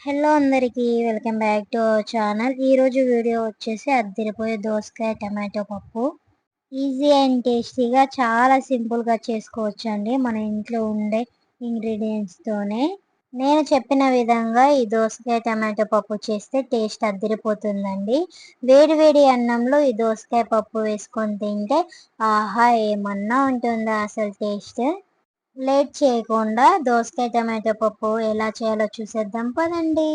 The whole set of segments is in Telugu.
హలో అందరికీ welcome back to our channel. ఈరోజు వీడియో వచ్చేసి అద్దరిపోయే దోసకాయ టమాటో పప్పు. ఈజీ అండ్ టేస్టీగా చాలా సింపుల్గా చేసుకోవచ్చు అండి మన ఇంట్లో ఉండే ఇంగ్రీడియంట్స్తోనే. నేను చెప్పిన విధంగా ఈ దోసకాయ టమాటో పప్పు చేస్తే టేస్ట్ అద్దరిపోతుందండి. వేడి వేడి అన్నంలో ఈ దోసకాయ పప్పు వేసుకొని తింటే ఆహా ఏమన్నా ఉంటుందా అసలు టేస్ట్? లేట్ చేయకుండా దోసకాయ టమాటో పప్పు ఎలా చేయాలో చూసేద్దాం పదండి.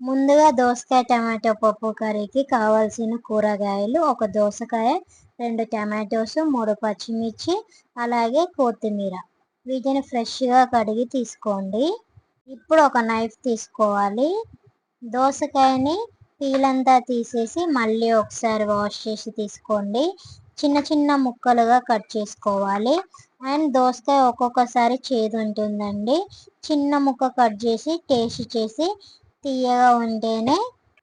ముందుగా దోసకాయ టమాటో పప్పు కర్రీకి కావాల్సిన కూరగాయలు ఒక దోసకాయ రెండు టమాటోస్ మూడు పచ్చిమిర్చి అలాగే కొత్తిమీర. వీటిని ఫ్రెష్గా కడిగి తీసుకోండి. ఇప్పుడు ఒక నైఫ్ తీసుకోవాలి. దోసకాయని పీలంతా తీసేసి మళ్ళీ ఒకసారి వాష్ చేసి తీసుకోండి. చిన్న చిన్న ముక్కలుగా కట్ చేసుకోవాలి. అండ్ దోసకాయ ఒక్కొక్కసారి చేదు ఉంటుందండి చిన్న ముక్క కట్ చేసి టేస్ట్ చేసి తీయగా ఉంటేనే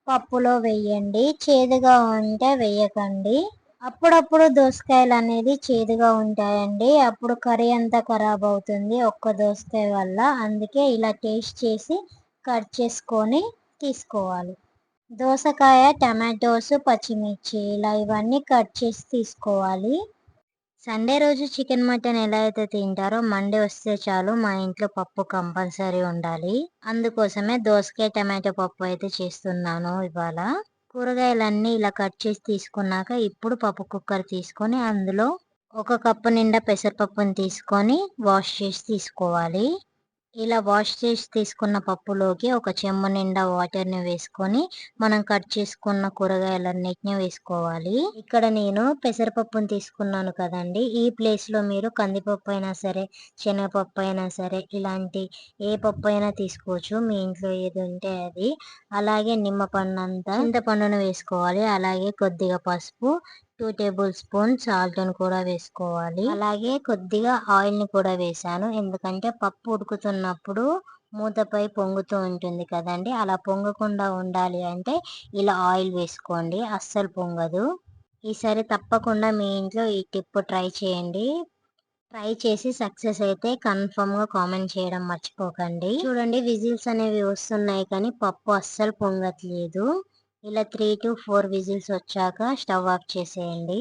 పప్పులో వేయండి. చేదుగా ఉంటే వేయకండి. అప్పుడప్పుడు దోసకాయలు అనేది చేదుగా ఉంటాయండి. అప్పుడు కర్రీ అంతా ఖరాబ్ అవుతుంది ఒక్క దోసకాయ వల్ల. అందుకే ఇలా టేస్ట్ చేసి కట్ చేసుకొని తీసుకోవాలి. దోసకాయ టమాటోస్ పచ్చిమిర్చి ఇలా ఇవన్నీ కట్ చేసి తీసుకోవాలి. సండే రోజు చికెన్ మటన్ ఎలా అయితే తింటారో మండే వస్తే చాలు మా ఇంట్లో పప్పు కంపల్సరీ ఉండాలి. అందుకోసమే దోసకాయ టమాటో పప్పు అయితే చేస్తున్నాను ఇవాళ. కూరగాయలన్నీ ఇలా కట్ చేసి తీసుకున్నాక ఇప్పుడు పప్పు కుక్కర్ తీసుకొని అందులో ఒక కప్పు నిండా పెసరపప్పుని తీసుకొని వాష్ చేసి తీసుకోవాలి. ఇలా వాష్ చేసి తీసుకున్న పప్పులోకి ఒక చెమ్మ నిండా వాటర్ని వేసుకొని మనం కట్ చేసుకున్న కూరగాయలన్నిటిని వేసుకోవాలి. ఇక్కడ నేను పెసరపప్పును తీసుకున్నాను కదండి. ఈ ప్లేస్లో మీరు కందిపప్పు అయినా సరే శనగపప్పు అయినా సరే ఇలాంటి ఏ పప్పు అయినా తీసుకోవచ్చు. మీ ఇంట్లో ఏది ఉంటే అది. అలాగే నిమ్మ పండు అంతా చింతపండును వేసుకోవాలి. అలాగే కొద్దిగా పసుపు టూ టేబుల్ స్పూన్ సాల్ట్ని కూడా వేసుకోవాలి. అలాగే కొద్దిగా ఆయిల్ని కూడా వేసాను. ఎందుకంటే పప్పు ఉడుకుతున్నప్పుడు మూతపై పొంగుతూ ఉంటుంది కదండి. అలా పొంగకుండా ఉండాలి అంటే ఇలా ఆయిల్ వేసుకోండి. అస్సలు పొంగదు. ఈసారి తప్పకుండా మీ ఇంట్లో ఈ టిప్ ట్రై చేయండి. ట్రై చేసి సక్సెస్ అయితే కన్ఫర్మ్గా కామెంట్ చేయడం మర్చిపోకండి. చూడండి విజిల్స్ అనేవి వస్తున్నాయి కానీ పప్పు అస్సలు పొంగట్లేదు. ఇలా త్రీ టు ఫోర్ విజిల్స్ వచ్చాక స్టవ్ ఆఫ్ చేసేయండి.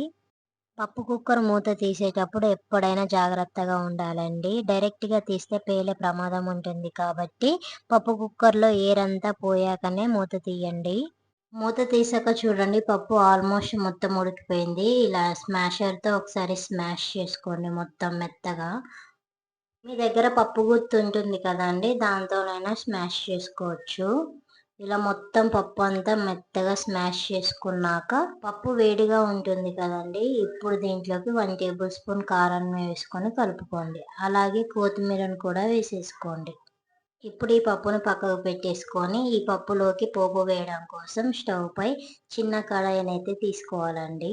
పప్పు కుక్కర్ మూత తీసేటప్పుడు ఎప్పుడైనా జాగ్రత్తగా ఉండాలండి. డైరెక్ట్గా తీస్తే పేలే ప్రమాదం ఉంటుంది కాబట్టి పప్పు కుక్కర్లో ఏరంతా పోయాకనే మూత తీయండి. మూత తీసాక చూడండి పప్పు ఆల్మోస్ట్ మొత్తం ఉడికిపోయింది. ఇలా స్మాషర్తో ఒకసారి స్మాష్ చేసుకోండి మొత్తం మెత్తగా. మీ దగ్గర పప్పు గుర్తు ఉంటుంది కదండి దాంతోనైనా స్మాష్ చేసుకోవచ్చు. ఇలా మొత్తం పప్పు అంతా మెత్తగా స్మాష్ చేసుకున్నాక పప్పు వేడిగా ఉంటుంది కదండి. ఇప్పుడు దీంట్లోకి వన్ టేబుల్ స్పూన్ కారం వేసుకొని కలుపుకోండి. అలాగే కొత్తిమీరను కూడా వేసేసుకోండి. ఇప్పుడు ఈ పప్పును పక్కకు పెట్టేసుకొని ఈ పప్పులోకి పోపు వేయడం కోసం స్టవ్ పై చిన్న కడాయిని అయితే తీసుకోవాలండి.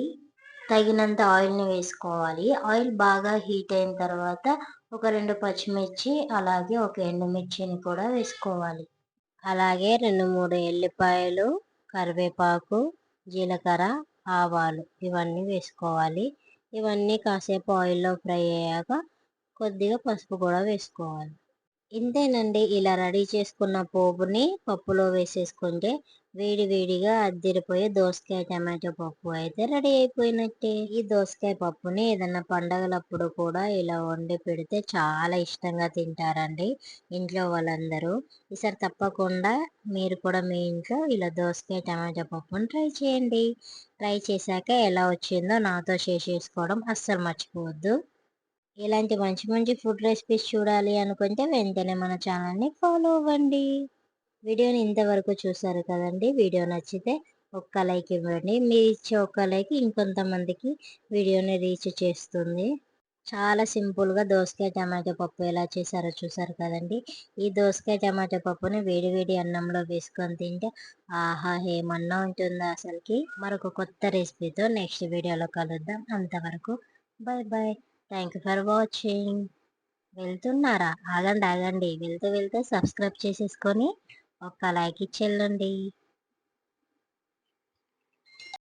తగినంత ఆయిల్ని వేసుకోవాలి. ఆయిల్ బాగా హీట్ అయిన తర్వాత ఒక రెండు పచ్చిమిర్చి అలాగే ఒక ఎండుమిర్చిని కూడా వేసుకోవాలి. అలాగే రెండు మూడు ఎల్లిపాయలు కరివేపాకు జీలకర్ర ఆవాలు ఇవన్నీ వేసుకోవాలి. ఇవన్నీ కాసేపు ఆయిల్లో ఫ్రై అయ్యాక కొద్దిగా పసుపు కూడా వేసుకోవాలి. ఇంతేనండి. ఇలా రెడీ చేసుకున్న పోపుని పప్పులో వేసేసుకుంటే వేడివేడిగా అద్దెరిపోయే దోసకాయ టమాటో పప్పు అయితే రెడీ అయిపోయినట్టే. ఈ దోసకాయ పప్పుని ఏదన్నా పండగలప్పుడు కూడా ఇలా వండి పెడితే చాలా ఇష్టంగా తింటారండి ఇంట్లో వాళ్ళందరూ. ఈసారి తప్పకుండా మీరు కూడా మీ ఇంట్లో ఇలా దోసకాయ టమాటో పప్పుని ట్రై చేయండి. ట్రై చేశాక ఎలా వచ్చిందో నాతో షేర్ చేసుకోవడం అస్సలు మర్చిపోవద్దు. ఇలాంటి మంచి మంచి ఫుడ్ రెసిపీస్ చూడాలి అనుకుంటే వెంటనే మన ఛానల్ని ఫాలో అవ్వండి. వీడియోని ఇంతవరకు చూసారు కదండి. వీడియో నచ్చితే ఒక్క లైక్ ఇవ్వండి. మీరు ఇచ్చే ఒక్క లైక్ ఇంకొంతమందికి వీడియోని రీచ్ చేస్తుంది. చాలా సింపుల్గా దోసకాయ టమాటో పప్పు ఎలా చేశారో చూసారు కదండి. ఈ దోసకాయ టమాటో పప్పుని వేడి వేడి అన్నంలో వేసుకొని తింటే ఆహా ఏమన్నా ఉంటుందా అసలుకి? మరొక కొత్త రెసిపీతో నెక్స్ట్ వీడియోలో కలుద్దాం. అంతవరకు bye bye thank you for watching. వెళ్తున్నారా? ఆగండి ఆగండి. వెళ్తూ వెళ్తే సబ్స్క్రైబ్ చేసేసుకొని ఒక్క లైక్ ఇచ్చేళ్ళండి